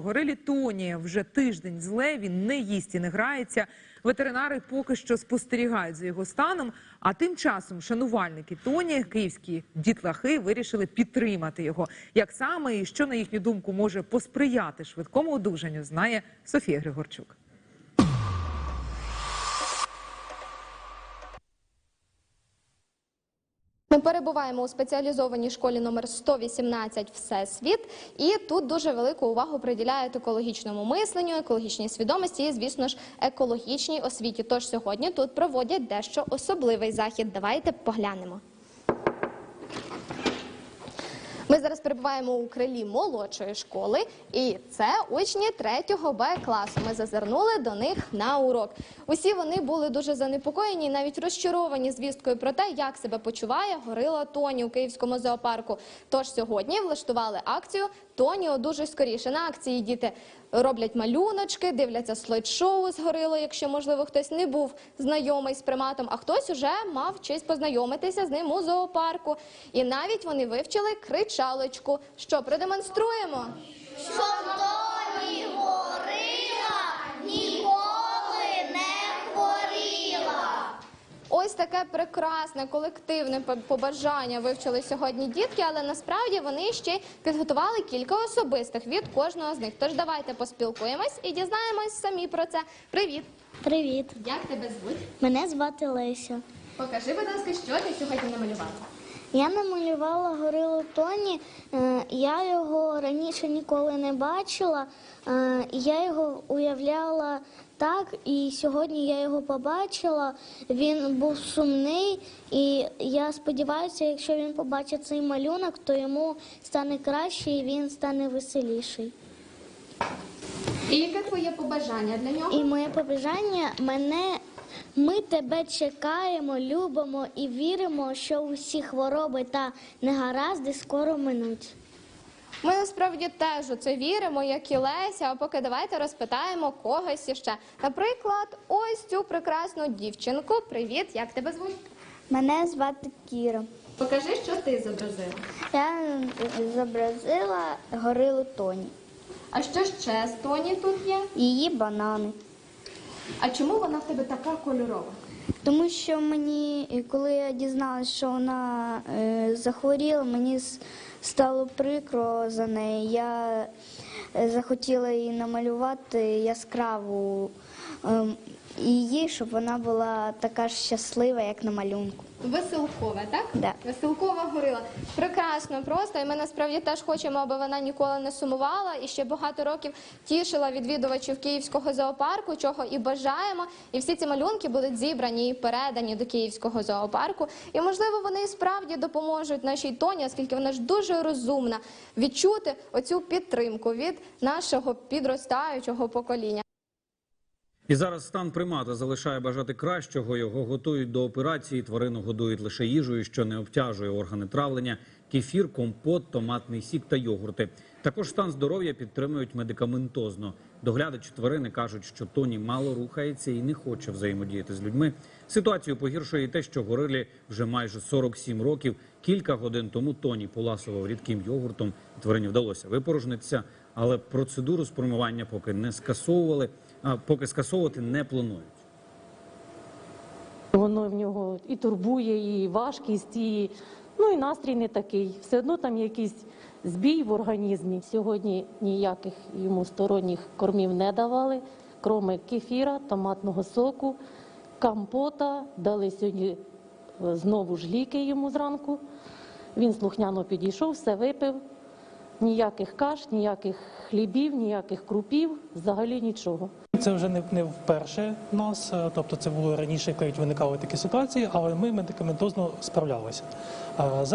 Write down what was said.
Горилі Тоні вже тиждень зле, він не їсть і не грається. Ветеринари поки що спостерігають за його станом. А тим часом шанувальники Тоні, київські дітлахи, вирішили підтримати його. Як саме і що на їхню думку може посприяти швидкому одужанню, знає Софія Григорчук. Ми перебуваємо у спеціалізованій школі номер 118 Всесвіт, і тут дуже велику увагу приділяють екологічному мисленню, екологічній свідомості і, звісно ж, екологічній освіті. Тож сьогодні тут проводять дещо особливий захід. Давайте поглянемо. Перебуваємо у крилі молодшої школи, і це учні 3 Б класу. Ми зазирнули до них на урок. Усі вони були дуже занепокоєні навіть розчаровані звісткою про те, як себе почуває горила Тоні у київському зоопарку. Тож сьогодні влаштували акцію Тоні одужуй скоріше. На акції діти роблять малюночки, дивляться слайд-шоу з горилою, якщо можливо хтось не був знайомий з приматом, а хтось уже мав честь познайомитися з ним у зоопарку. І навіть вони вивчили кричалочку. Що продемонструємо? Що Тоні горила ніколи не хворіла. Ось таке прекрасне колективне побажання вивчили сьогодні дітки, але насправді вони ще й підготували кілька особистих від кожного з них. Тож давайте поспілкуємось і дізнаємось самі про це. Привіт! Привіт, Як тебе звуть? мене звати Леся. Покажи, будь ласка, що ти сьогодні намалювала. Я намалювала горилу Тоні. Е, Я його раніше ніколи не бачила. Е, Я його уявляла так, і сьогодні я його побачила. Він був сумний, і я сподіваюся, якщо він побачить цей малюнок, то йому стане краще і він стане веселіший. І яке твоє побажання для нього? І моє побажання мене. Ми тебе чекаємо, любимо і віримо, що усі хвороби та негаразди скоро минуть. Ми насправді теж у це віримо, як і Леся. А поки давайте розпитаємо когось іще. Наприклад, ось цю прекрасну дівчинку. Привіт, як тебе звуть? Мене звати Кіра. Покажи, що ти зобразила. Я зобразила горилу Тоні, А що ще з Тоні тут є? її банани. А чому вона в тебе така кольорова? Тому що мені, коли я дізналася, що вона е, захворіла, мені стало прикро за неї. Я е, захотіла її намалювати яскраву ем, її, щоб вона була така ж щаслива, як на малюнку. Веселкова, так? Да. Веселкова горила. Прекрасно, просто. І ми насправді теж хочемо, аби вона ніколи не сумувала і ще багато років тішила відвідувачів київського зоопарку, чого і бажаємо. І всі ці малюнки будуть зібрані і передані до київського зоопарку. І можливо вони і справді допоможуть нашій тоні, оскільки вона ж дуже розумна, відчути оцю підтримку від нашого підростаючого покоління. І зараз стан примата залишає бажати кращого. Його готують до операції. Тварину годують лише їжею, що не обтяжує органи травлення, кефір, компот, томатний сік та йогурти. Також стан здоров'я підтримують медикаментозно. Доглядачі тварини кажуть, що Тоні мало рухається і не хоче взаємодіяти з людьми. Ситуацію погіршує і те, що горилі вже майже 47 років. Кілька годин тому Тоні поласував рідким йогуртом. Тварині вдалося випорожнитися, але процедуру спрямування поки не скасовували, а поки скасовувати не планують. Воно в нього і турбує, і важкість, і ну і настрій не такий. Все одно там якийсь збій в організмі. Сьогодні ніяких йому сторонніх кормів не давали, кроме кефіра, томатного соку, компота. Дали сьогодні е, знову ж ліки йому зранку. Він слухняно підійшов, все випив. Ніяких каш, ніяких хлібів, ніяких крупів, взагалі нічого. Це вже не, не вперше нас, е, тобто це було раніше, коли виникали такі ситуації, але ми медикаментозно справлялися. А зараз